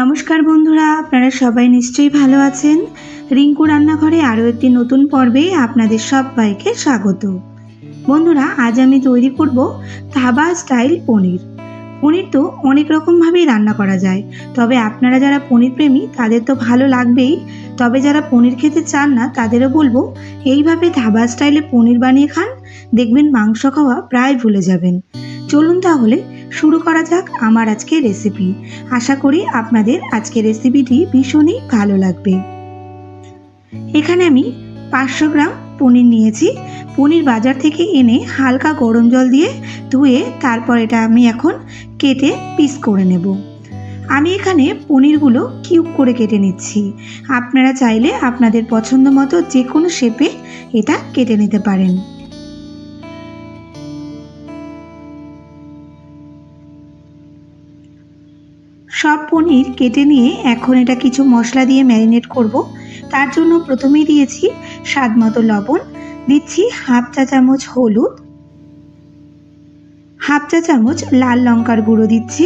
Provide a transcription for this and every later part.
নমস্কার বন্ধুরা, আপনারা সবাই নিশ্চয়ই ভালো আছেন। রিঙ্কু রান্নাঘরে আরও একটি নতুন পর্বে আপনাদের সবাইকে স্বাগত। বন্ধুরা, আজ আমি তৈরি করব ধাবা স্টাইল পনির। পনির তো অনেক রকমভাবেই রান্না করা যায়, তবে আপনারা যারা পনির প্রেমী তাদের তো ভালো লাগবেই। তবে যারা পনির খেতে চান না, তাদেরও বলব, এইভাবে ধাবা স্টাইলে পনির বানিয়ে খান, দেখবেন মাংস খাওয়া প্রায় ভুলে যাবেন। চলুন তাহলে শুরু করা যাক আমার আজকের রেসিপি আশা করি আপনাদের আজকের রেসিপিটি ভীষণই ভালো লাগবে। এখানে আমি পাঁচশো গ্রাম পনির নিয়েছি। পনির বাজার থেকে এনে হালকা গরম জল দিয়ে ধুয়ে তারপর এটা আমি এখন কেটে পিস করে নেব। আমি এখানে পনিরগুলো কিউব করে কেটে নিচ্ছি। আপনারা চাইলে আপনাদের পছন্দ মতো যে কোনো শেপে এটা কেটে নিতে পারেন। সব পনির কেটে নিয়ে এখন এটা কিছু মশলা দিয়ে ম্যারিনেট করব। তার জন্য প্রথমেই দিয়েছি স্বাদ মতো লবণ। দিচ্ছি হাফ চা চামচ হলুদ। হাফ চা চামচ লাল লঙ্কার গুঁড়ো দিচ্ছি।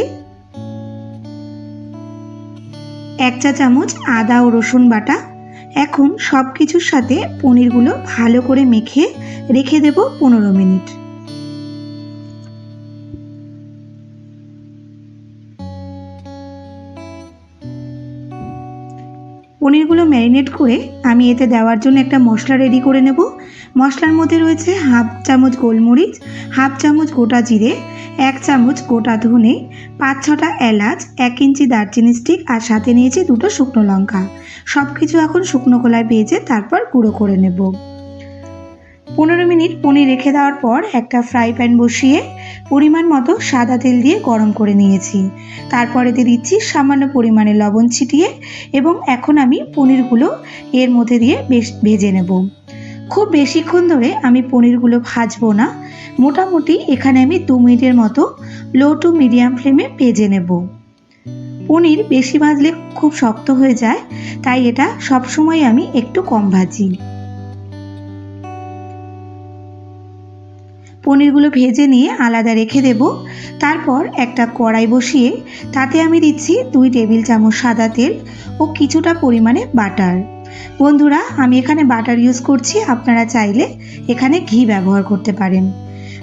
এক চা চামচ আদা ও রসুন বাটা। এখন সব কিছুর সাথে পনিরগুলো ভালো করে মেখে রেখে দেব পনেরো মিনিট। পনিরগুলো ম্যারিনেট করে আমি এতে দেওয়ার জন্য একটা মশলা রেডি করে নেব। মশলার মধ্যে রয়েছে হাফ চামচ গোলমরিচ, হাফ চামচ গোটা জিরে, এক চামচ গোটা ধনে, পাঁচ ছটা এলাচ, এক ইঞ্চি দারচিনি স্টিক আর সাথে নিয়েছি দুটো শুকনো লঙ্কা। সব কিছু এখন শুকনো কলায় ভেজে তারপর গুঁড়ো করে নেব। পনেরো মিনিট পনির রেখে দেওয়ার পর একটা ফ্রাই প্যান বসিয়ে পরিমাণ মতো সাদা তেল দিয়ে গরম করে নিয়েছি। তারপর এতে দিচ্ছি সামান্য পরিমাণে লবণ ছিটিয়ে এবং এখন আমি পনিরগুলো এর মধ্যে দিয়ে বেশ ভেজে নেব। খুব বেশিক্ষণ ধরে আমি পনিরগুলো ভাজবো না। মোটামুটি এখানে আমি দু মিনিটের মতো লো টু মিডিয়াম ফ্লেমে ভেজে নেব। পনির বেশি ভাজলে খুব শক্ত হয়ে যায়, তাই এটা সবসময় আমি একটু কম ভাজি। পনিরগুলো ভেজে নিয়ে আলাদা রেখে দেব। তারপর একটা কড়াই বসিয়ে তাতে আমি দিচ্ছি দুই টেবিল চামচ সাদা তেল ও কিছুটা পরিমাণে বাটার। বন্ধুরা, আমি এখানে বাটার ইউজ করছি, আপনারা চাইলে এখানে ঘি ব্যবহার করতে পারেন।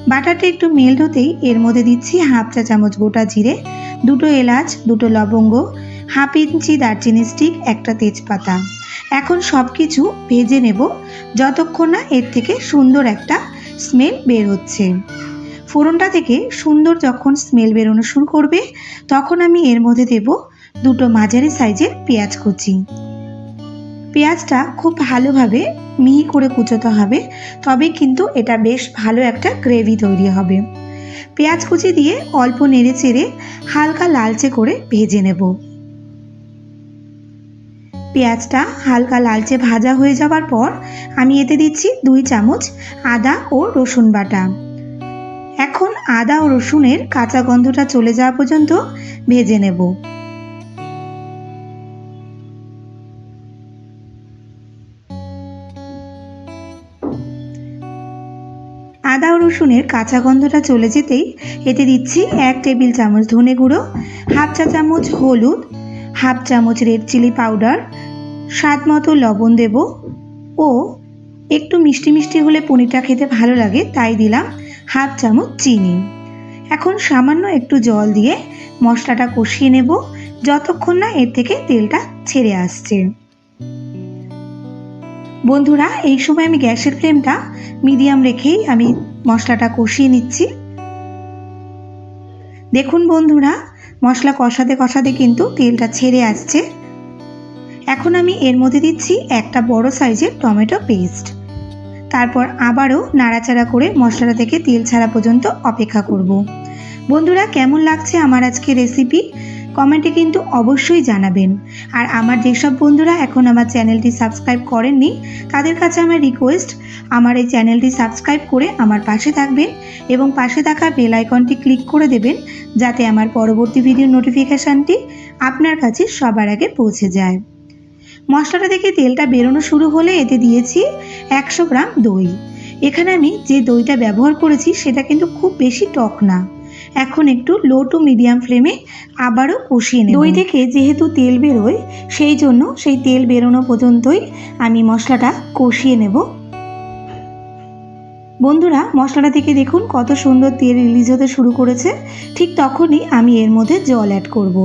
বাটারটা একটু মেল্ট হতেই এর মধ্যে দিচ্ছি হাফ চা চামচ গোটা জিরে, দুটো এলাচ, দুটো লবঙ্গ, হাফ ইঞ্চি দারচিনি স্টিক একটা তেজপাতা। এখন সব কিছু ভেজে নেব, যতক্ষণ না এর থেকে সুন্দর একটা স্মেল বের হচ্ছে। ফোড়নটা থেকে সুন্দর যখন স্মেল বেরোনো শুরু করবে, তখন আমি এর মধ্যে দেব দুটো মাঝারি সাইজের পেঁয়াজ কুচি। পেঁয়াজটা খুব ভালোভাবে মিহি করে কুচোতে হবে, তবে কিন্তু এটা বেশ ভালো একটা গ্রেভি তৈরি হবে। পেঁয়াজ কুচি দিয়ে অল্প নেড়ে চেড়ে হালকা লালচে করে ভেজে নেব। পেঁয়াজটা হালকা লালচে ভাজা হয়ে যাওয়ার পর আমি এতে দিচ্ছি দুই চামচ আদা ও রসুন বাটা। এখন আদা ও রসুনের কাঁচা গন্ধটা চলে যাওয়া পর্যন্ত ভেজে নেব। আদা ও রসুনের কাঁচা গন্ধটা চলে যেতেই এতে দিচ্ছি এক টেবিল চামচ ধনে গুঁড়ো, হাফ চা চামচ হলুদ, হাফ চামচ রেড চিলি পাউডার স্বাদ মতো লবণ দেব। ও, একটু মিষ্টি মিষ্টি হলে পনিরটা খেতে ভালো লাগে, তাই দিলাম হাফ চামচ চিনি। এখন সামান্য একটু জল দিয়ে মশলাটা কষিয়ে নেব, যতক্ষণ না এর থেকে তেলটা ছেড়ে আসছে। বন্ধুরা, এই সময় আমি গ্যাসের ফ্লেমটা মিডিয়াম রেখেই আমি মশলাটা কষিয়ে নিচ্ছি। দেখুন বন্ধুরা, মশলা কষাতে কষাতে কিন্তু তেলটা ছেড়ে আসছে। এখন আমি এর মধ্যে দিচ্ছি একটা বড় সাইজের টমেটো পেস্ট। তারপর আবারও নাড়াচাড়া করে মশলাটা থেকে তেল ছাড়া পর্যন্ত অপেক্ষা করব। বন্ধুরা, কেমন লাগছে আমার আজকে রেসিপি কমেন্টে কিন্তু অবশ্যই জানাবেন। আর আমার যেসব বন্ধুরা এখন আমার চ্যানেলটি সাবস্ক্রাইব করেননি, তাদের কাছে আমার রিকোয়েস্ট আমার এই চ্যানেলটি সাবস্ক্রাইব করে আমার পাশে থাকবেন এবং পাশে থাকা বেল আইকনটি ক্লিক করে দেবেন, যাতে আমার পরবর্তী ভিডিও নোটিফিকেশানটি আপনার কাছে সবার আগে পৌঁছে যায়। মশলাটা থেকে তেলটা বেরোনো শুরু হলে এতে দিয়েছি একশো গ্রাম দই। এখানে আমি যে দইটা ব্যবহার করেছি সেটা কিন্তু খুব বেশি টক না। এখন একটু লো টু মিডিয়াম ফ্লেমে আবারও কষিয়ে নেব। দই থেকে যেহেতু তেল বেরোয়, সেই জন্য সেই তেল বেরোনো পর্যন্তই আমি মশলাটা কষিয়ে নেব। বন্ধুরা, মশলাটা থেকে দেখুন কত সুন্দর তেল রিলিজ হতে শুরু করেছে। ঠিক তখনই আমি এর মধ্যে জল অ্যাড করব।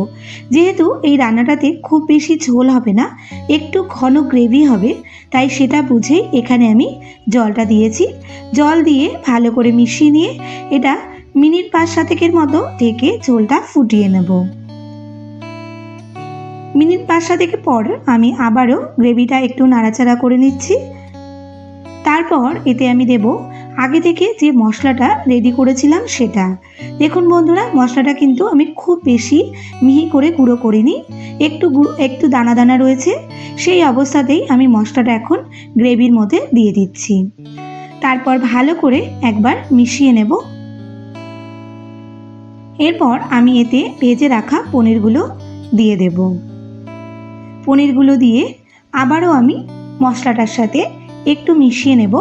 যেহেতু এই রান্নাটাতে খুব বেশি ঝোল হবে না, একটু ঘন গ্রেভি হবে, তাই সেটা বুঝেই এখানে আমি জলটা দিয়েছি। জল দিয়ে ভালো করে মিশিয়ে নিয়ে এটা মিনিট পাঁচ সাতেকের মতো ঢেকে ঝোলটা ফুটিয়ে নেব। মিনিট পাঁচ সাতেকের পর আমি আবারও গ্রেভিটা একটু নাড়াচাড়া করে নিচ্ছি। তারপর এতে আমি দেব আগে থেকে যে মশলাটা রেডি করেছিলাম সেটা। দেখুন বন্ধুরা, মশলাটা কিন্তু আমি খুব বেশি মিহি করে গুঁড়ো করিনি, একটু একটু দানা দানা রয়েছে, সেই অবস্থাতেই আমি মশলাটা এখন গ্রেভির মধ্যে দিয়ে দিচ্ছি। তারপর ভালো করে একবার মিশিয়ে নেব। এরপর আমি এতে ভেজে রাখা পনিরগুলো দিয়ে দেব। পনিরগুলো দিয়ে আবারও আমি মশলাটার সাথে একটু মিশিয়ে নেব।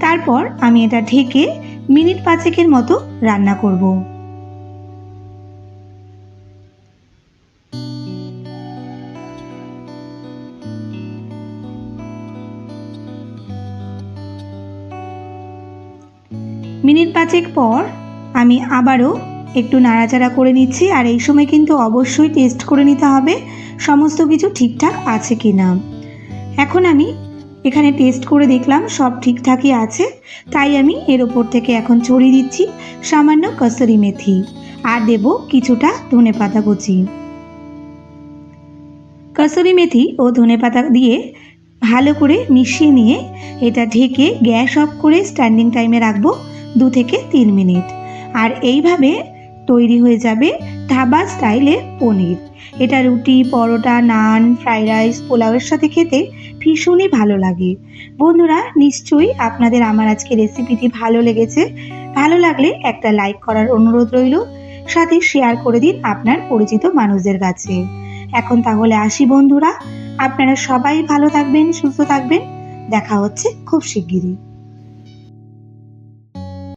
তারপর আমি এটা ঢেকে মিনিট পাঁচেকের মতো রান্না করব। মিনিট পাঁচেক পর আমি আবারও একটু নাড়াচাড়া করে নিচ্ছি আর এই সময় কিন্তু অবশ্যই টেস্ট করে নিতে হবে সমস্ত কিছু ঠিকঠাক আছে কি না এখন আমি এখানে টেস্ট করে দেখলাম সব ঠিকঠাকই আছে, তাই আমি এর ওপর থেকে এখন ছড়িয়ে দিচ্ছি সামান্য কসুরি মেথি। আর দেব কিছুটা ধনে পাতা কুচি। কসুরি মেথি ও ধনে পাতা দিয়ে ভালো করে মিশিয়ে নিয়ে এটা ঢেকে গ্যাস অফ করে স্ট্যান্ডিং টাইমে রাখব দু থেকে তিন মিনিট। আর এইভাবে তৈরি হয়ে যাবে ধাবা স্টাইলে পনির। এটা রুটি, পরোটা, নান, ফ্রাইড রাইস, পোলাওয়ের সাথে খেতে ভীষণই ভালো লাগে। বন্ধুরা, নিশ্চয়ই আপনাদের আমার আজকে রেসিপিটি ভালো লেগেছে। ভালো লাগলে একটা লাইক করার অনুরোধ রইল। সাথে শেয়ার করে দিন আপনার পরিচিত মানুষদের কাছে। এখন তাহলে আসি বন্ধুরা। আপনারা সবাই ভালো থাকবেন, সুস্থ থাকবেন। দেখা হচ্ছে খুব শিগগিরই।